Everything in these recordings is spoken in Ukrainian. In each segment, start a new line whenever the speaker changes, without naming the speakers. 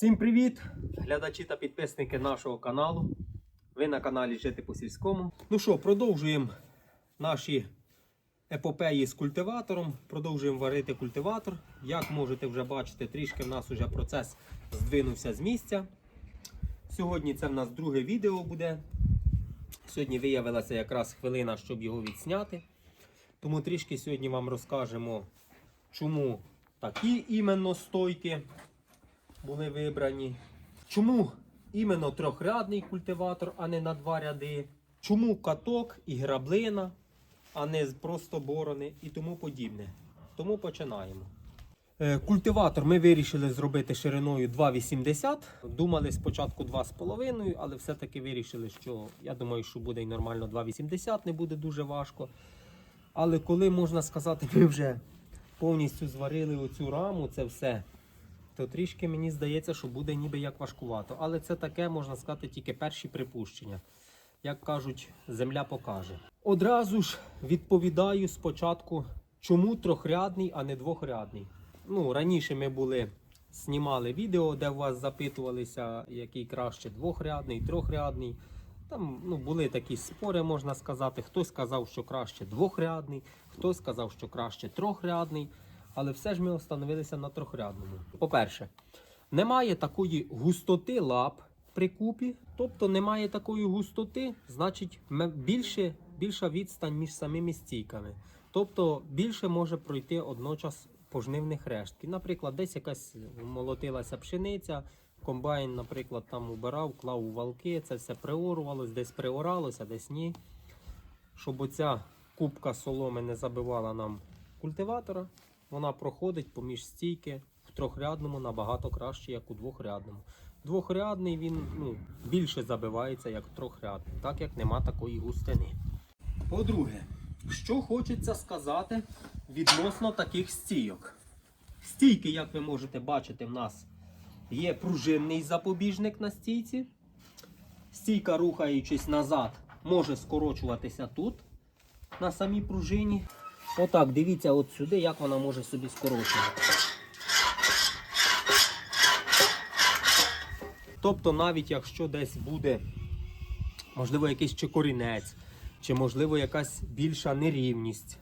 Всім привіт, глядачі та підписники нашого каналу. Ви на каналі Жити по сільському. Ну що, продовжуємо наші епопеї з культиватором. Продовжуємо варити культиватор. Як можете вже бачити, трішки в нас вже процес здвинувся з місця. Сьогодні це в нас друге відео буде. Сьогодні виявилася якраз хвилина, щоб його відсняти. Тому трішки сьогодні вам розкажемо, чому такі іменно стойки були вибрані. Чому іменно трьохрядний культиватор, а не на два ряди? Чому каток і граблина, а не просто борони і тому подібне. Тому починаємо. Е, Культиватор ми вирішили зробити шириною 2,80. Думали спочатку 2,5, але все-таки вирішили, що я думаю, що буде і нормально 2,80, не буде дуже важко. Але коли можна сказати, ми вже повністю зварили оцю раму, це все, то трішки мені здається, що буде ніби як важкувато. Але це таке, можна сказати, тільки перші припущення. Як кажуть, земля покаже. Одразу ж відповідаю спочатку, чому трьохрядний, а не двохрядний. Ну, раніше ми були, знімали відео, де у вас запитувалися, який краще двохрядний, трьохрядний. Там ну, були такі спори, можна сказати. Хтось сказав, що краще двохрядний, хтось сказав, що краще трьохрядний. Але все ж ми остановилися на трьохрядному. По-перше, немає такої густоти лап при купі, тобто немає такої густоти, значить більше, більша відстань між самими стійками. Тобто більше може пройти одночас пожнивних рештків. Наприклад, десь якась молотилася пшениця, комбайн, наприклад, там убирав, клав у валки, це все приорувалось, десь приоралося, десь ні. Щоб оця кубка соломи не забивала нам культиватора, вона проходить поміж стійки в трьохрядному набагато краще, як у двохрядному. Двохрядний він ну, більше забивається, як трьохрядний, так як нема такої густини. По-друге, що хочеться сказати відносно таких стійок. Стійки, як ви можете бачити, в нас є пружинний запобіжник на стійці. Стійка, рухаючись назад, може скорочуватися тут, на самій пружині. Отак, дивіться от сюди, як вона може собі скорочувати. Тобто, навіть якщо десь буде, можливо, якийсь чи корінець, чи можливо якась більша нерівність,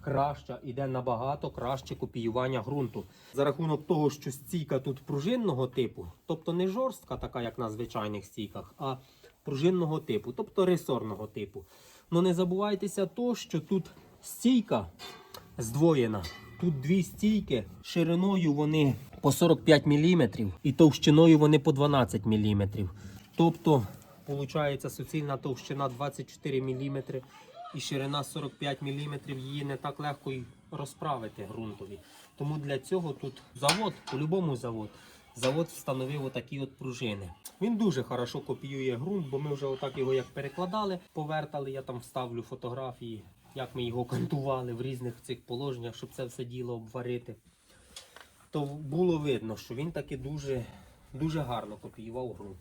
краща, іде набагато краще копіювання ґрунту. За рахунок того, що стійка тут пружинного типу, тобто не жорстка, така як на звичайних стійках, а пружинного типу, тобто ресорного типу. Ну не забувайтеся то, що тут стійка здвоєна. Тут дві стійки, шириною вони по 45 мм і товщиною вони по 12 мм. Тобто, виходить, суцільна товщина 24 мм і ширина 45 мм, її не так легко й розправити ґрунтові. Тому для цього тут завод, по-любому завод, завод встановив отакі от пружини. Він дуже хорошо копіює ґрунт, бо ми вже отак його як перекладали, повертали. Я там вставлю фотографії, як ми його кантували в різних цих положеннях, щоб це все діло обварити. То було видно, що він таки дуже, дуже гарно копіював ґрунт.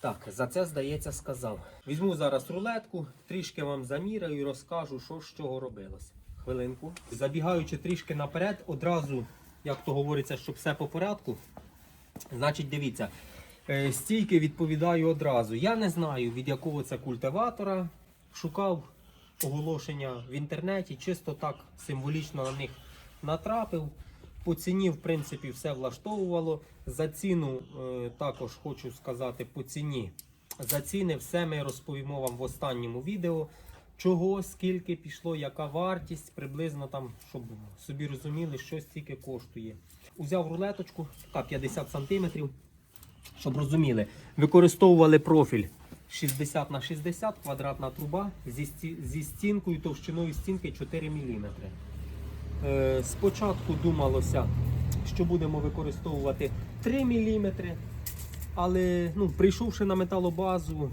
Так, за це, здається, сказав. Візьму зараз рулетку, трішки вам заміряю і розкажу, що з чого робилося. Хвилинку. Забігаючи трішки наперед, одразу, як то говориться, щоб все по порядку. Значить, дивіться, е, стійки відповідаю одразу. Я не знаю, від якого це культиватора. Шукав оголошення в інтернеті, чисто так символічно на них натрапив. По ціні, в принципі, все влаштовувало. За ціну е, також хочу сказати по ціні. За ціни все ми розповімо вам в останньому відео. Чого, скільки пішло, яка вартість, приблизно там, щоб собі розуміли, що стільки коштує. Узяв рулеточку, така 50 см, щоб розуміли, використовували профіль 60 на 60 квадратна труба зі, зі стінкою товщиною стінки 4 мм. Е, Спочатку думалося, що будемо використовувати 3 мм, але ну, прийшовши на металобазу,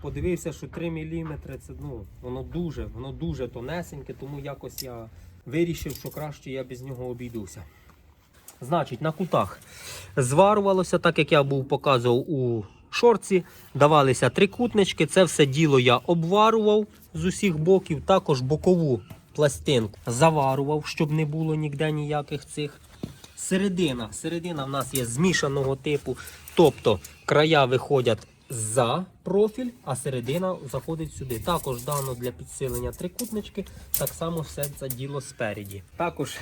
подивився, що 3 мм це ну, воно дуже, воно дуже тонесеньке, тому якось я вирішив, що краще я без нього обійдуся. Значить, на кутах зварювалося, так як я був показував у шорці, давалися трикутнички. Це все діло я обварував з усіх боків, також бокову пластинку заварував, щоб не було ніде ніяких цих Середина. Середина в нас є змішаного типу. Тобто края виходять за профіль, а середина заходить сюди. Також дано для підсилення трикутнички, так само все це діло спереді. Також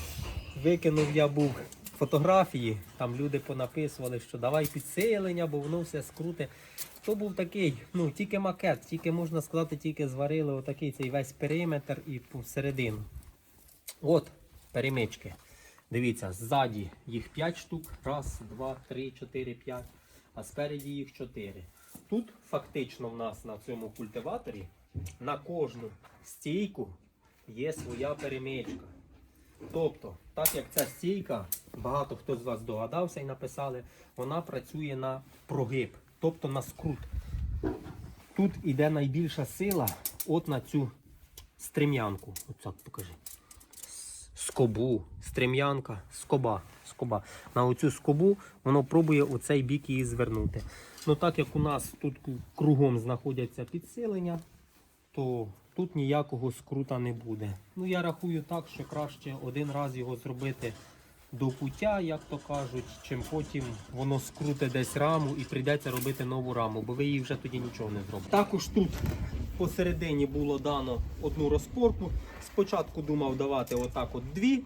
викинув я був фотографії, там люди понаписували, що давай підсилення, бо воно все скруте. То був такий, ну тільки макет, тільки можна сказати, тільки зварили отакий цей весь периметр і всередину. От перемички. Дивіться, ззаді їх 5 штук. Раз, два, три, чотири, п'ять. А спереді їх 4. Тут фактично в нас на цьому культиваторі на кожну стійку є своя перемичка. Тобто, так як ця стійка, багато хто з вас догадався і написали, вона працює на прогиб, тобто на скрут. Тут іде найбільша сила от на цю стрем'янку. Оцак покажи. Скобу, стрем'янка, скоба. скоба. На оцю скобу воно пробує оцей бік її звернути. Ну так як у нас тут кругом знаходяться підсилення, то тут ніякого скрута не буде. Ну я рахую так, що краще один раз його зробити до пуття, як то кажуть, чим потім воно скруте десь раму і прийдеться робити нову раму, бо ви її вже тоді нічого не зробите. Також тут посередині було дано одну розпорку. Спочатку думав давати отак от дві,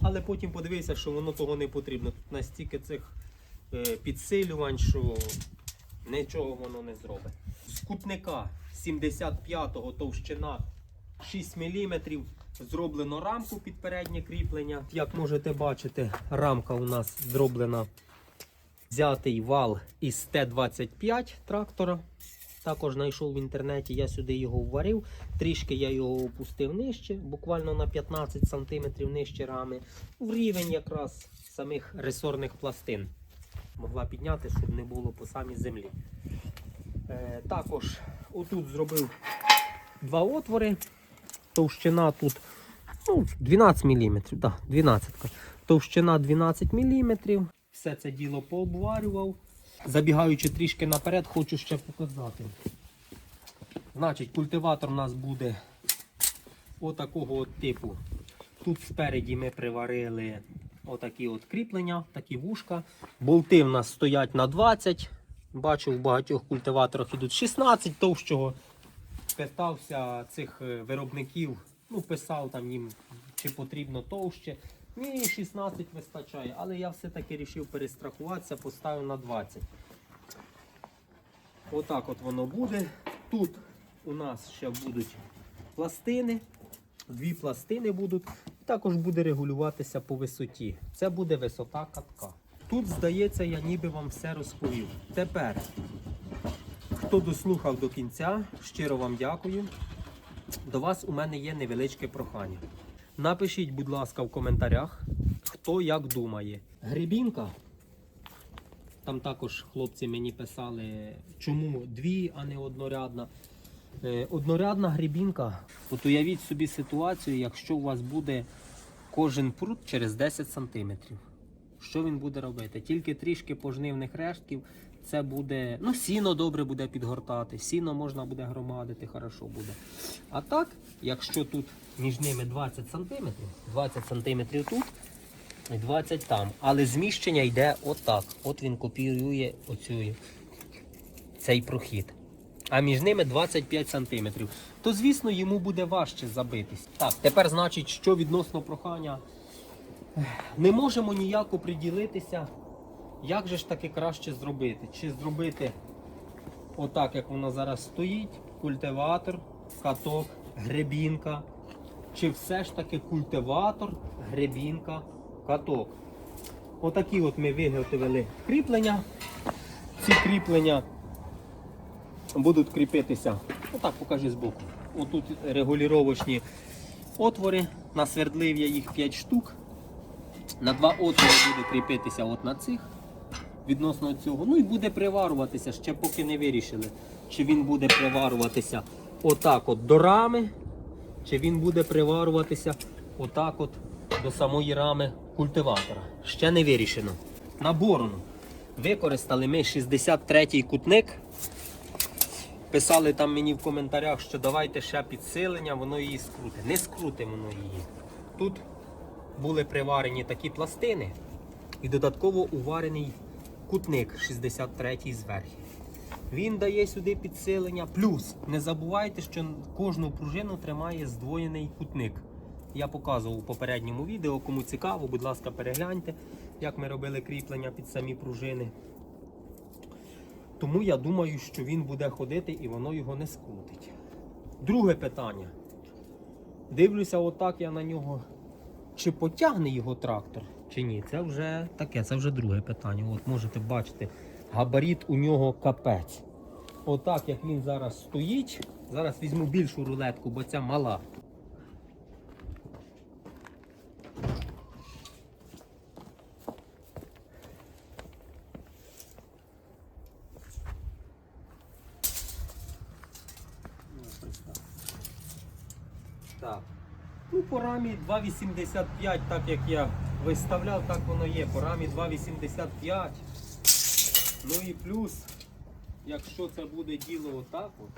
але потім подивився, що воно того не потрібно. Тут настільки цих е, підсилювань, що нічого воно не зробить. Кутника 75-го товщина 6 мм. Зроблено рамку під переднє кріплення. Як можете бачити, рамка у нас зроблена взятий вал із Т-25 трактора. Також знайшов в інтернеті, я сюди його вварив. Трішки я його опустив нижче, буквально на 15 см нижче рами, в рівень якраз самих ресорних пластин. Могла підняти, щоб не було по самій землі. Е, також отут зробив два отвори. Товщина тут ну, 12 мм. Да, 12. Товщина 12 мм. Все це діло пообварював. Забігаючи трішки наперед, хочу ще показати. Значить, культиватор у нас буде отакого от типу. Тут спереді ми приварили отакі от кріплення, такі вушка. Болти в нас стоять на 20. Бачу, в багатьох культиваторах ідуть 16 товщого. Питався цих е, виробників, ну писав там їм, чи потрібно товще. Ні, 16 вистачає, але я все-таки вирішив перестрахуватися, поставив на 20. Отак от воно буде. Тут у нас ще будуть пластини. Дві пластини будуть. Також буде регулюватися по висоті. Це буде висота катка. Тут, здається, я ніби вам все розповів. Тепер, хто дослухав до кінця, щиро вам дякую. До вас у мене є невеличке прохання. Напишіть, будь ласка, в коментарях, хто як думає. Грибінка. Там також хлопці мені писали, чому дві, а не однорядна. Е, Однорядна грибінка. От уявіть собі ситуацію, якщо у вас буде кожен прут через 10 см. Що він буде робити? Тільки трішки пожнивних рештків. Це буде, ну, сіно добре буде підгортати, сіно можна буде громадити, хорошо буде. А так, якщо тут між ними 20 см, 20 см тут і 20 там. Але зміщення йде отак. От він копіює оцю, цей прохід. А між ними 25 см. То, звісно, йому буде важче забитись. Так, тепер, значить, що відносно прохання. Не можемо ніяк оприділитися, як же ж таки краще зробити. Чи зробити отак, як воно зараз стоїть, культиватор, каток, гребінка. Чи все ж таки культиватор, гребінка, каток. Отакі от ми виготовили кріплення. Ці кріплення будуть кріпитися. Отак покажи збоку. Отут регулювачні отвори. Насвердлив я їх 5 штук. На два отвори буде кріпитися от на цих відносно цього. Ну і буде приварюватися, ще поки не вирішили, чи він буде приварюватися отак от до рами, чи він буде приварюватися отак от до самої рами культиватора. Ще не вирішено. На борону використали ми 63-й кутник. Писали там мені в коментарях, що давайте ще підсилення, воно її скрутить. Не скрутить воно її. Тут були приварені такі пластини і додатково уварений кутник 63 зверху. Він дає сюди підсилення. Плюс не забувайте, що кожну пружину тримає здвоєний кутник. Я показував у попередньому відео. Кому цікаво, будь ласка, перегляньте, як ми робили кріплення під самі пружини. Тому я думаю, що він буде ходити і воно його не скрутить. Друге питання. Дивлюся, отак я на нього. Чи потягне його трактор, чи ні? Це вже таке, це вже друге питання. От можете бачити, габарит у нього капець. Отак, як він зараз стоїть. Зараз візьму більшу рулетку, бо ця мала. Так. Ну, по рамі 2,85, так як я виставляв, так воно є. По рамі 2,85. Ну і плюс, якщо це буде діло отак, от,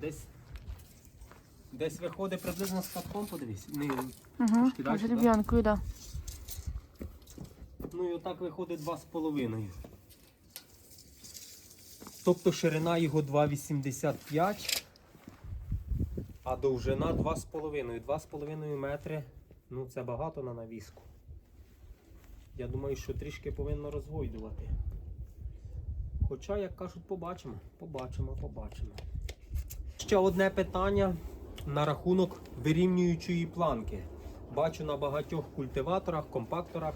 десь, десь виходить приблизно з катком, подивись. Не,
Угу. З реб'янкою, да.
Ну і отак виходить 2,5. Тобто ширина його 2,85, а довжина 2,5. 2,5 метри. Ну це багато на навіску. Я думаю, що трішки повинно розгойдувати. Хоча, як кажуть, побачимо. Побачимо, побачимо. Ще одне питання на рахунок вирівнюючої планки. Бачу на багатьох культиваторах, компакторах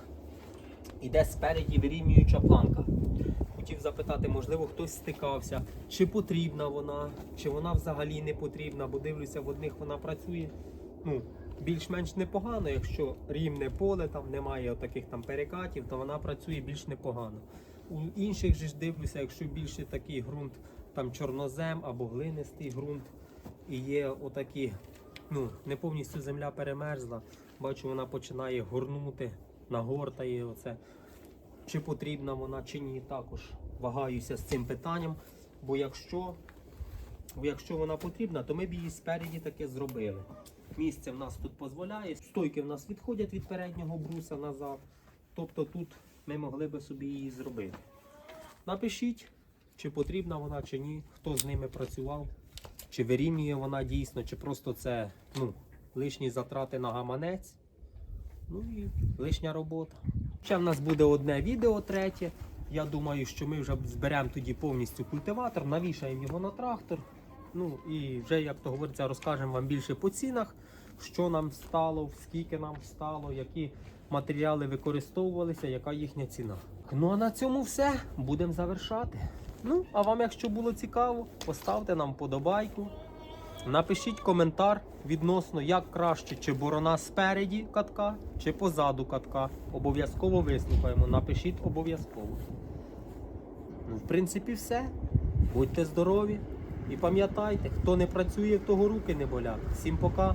іде спереді вирівнююча планка. Хотів запитати, можливо, хтось стикався, чи потрібна вона, чи вона взагалі не потрібна, бо дивлюся, в одних вона працює ну, більш-менш непогано. Якщо рівне поле, там немає таких там перекатів, то вона працює більш непогано. У інших же ж дивлюся, якщо більше такий ґрунт, там чорнозем або глинистий ґрунт, і є отакі, ну, не повністю земля перемерзла. Бачу, вона починає горнути, нагортає оце. Чи потрібна вона, чи ні, також вагаюся з цим питанням. Бо якщо, бо якщо вона потрібна, то ми б її спереді таке зробили. Місце в нас тут дозволяє, стойки в нас відходять від переднього бруса назад. Тобто тут ми могли би собі її зробити. Напишіть, чи потрібна вона, чи ні, хто з ними працював, чи вирівнює вона дійсно, чи просто це ну, лишні затрати на гаманець. Ну і лишня робота. Ще в нас буде одне відео третє. Я думаю, що ми вже зберемо тоді повністю культиватор, навішаємо його на трактор. Ну і вже, як то говориться, розкажемо вам більше по цінах, що нам стало, скільки нам стало, які матеріали використовувалися, яка їхня ціна. Ну а на цьому все. Будемо завершати. Ну, а вам, якщо було цікаво, поставте нам подобайку. Напишіть коментар відносно, як краще, чи борона спереді катка, чи позаду катка. Обов'язково вислухаємо. Напишіть обов'язково. Ну, в принципі, все. Будьте здорові і пам'ятайте, хто не працює, того руки не болять. Всім пока.